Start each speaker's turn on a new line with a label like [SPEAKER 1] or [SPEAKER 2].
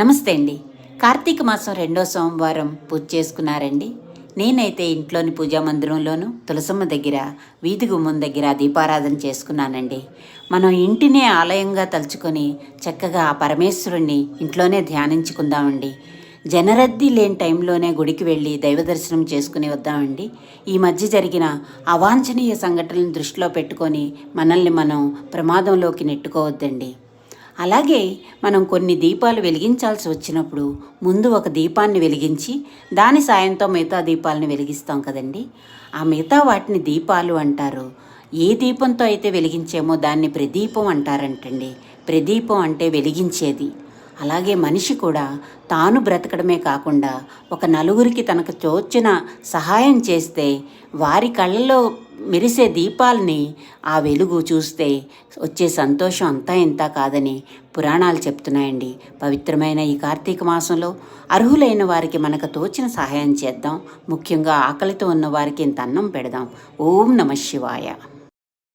[SPEAKER 1] నమస్తే అండి. కార్తీక మాసం రెండో సోమవారం పూజ చేసుకున్నారండి. నేనైతే ఇంట్లోని పూజా మందిరంలోను తులసమ్మ దగ్గర వీధి గుమ్మం దగ్గర దీపారాధన చేసుకున్నానండి. మనం ఇంటినే ఆలయంగా తలుచుకొని చక్కగా ఆ పరమేశ్వరుణ్ణి ఇంట్లోనే ధ్యానించుకుందామండి. జనరద్దీ లేని టైంలోనే గుడికి వెళ్ళి దైవ దర్శనం చేసుకుని వద్దామండి. ఈ మధ్య జరిగిన అవాంఛనీయ సంఘటనలను దృష్టిలో పెట్టుకొని మనల్ని మనం ప్రమాదంలోకి నెట్టుకోవద్దండి. అలాగే మనం కొన్ని దీపాలు వెలిగించాల్సి వచ్చినప్పుడు ముందు ఒక దీపాన్ని వెలిగించి దాని సాయంతో మిగతా దీపాలను వెలిగిస్తాం కదండి. ఆ మిగతా వాటిని దీపాలు అంటారు. ఏ దీపంతో అయితే వెలిగించామో దాన్ని ప్రదీపం అంటారంటండి. ప్రదీపం అంటే వెలిగించేది. అలాగే మనిషి కూడా తాను బ్రతకడమే కాకుండా ఒక నలుగురికి తనకు తోచిన సహాయం చేస్తే వారి కళ్ళలో మెరిసే దీపాలని ఆ వెలుగు చూస్తే వచ్చే సంతోషం అంతా ఇంత కాదని పురాణాలు చెప్తున్నాయండి. పవిత్రమైన ఈ కార్తీక మాసంలో అర్హులైన వారికి మనకు తోచిన సహాయం చేద్దాం. ముఖ్యంగా ఆకలితో ఉన్న వారికి ఇంత అన్నం పెడదాం. ఓం నమ శివాయ.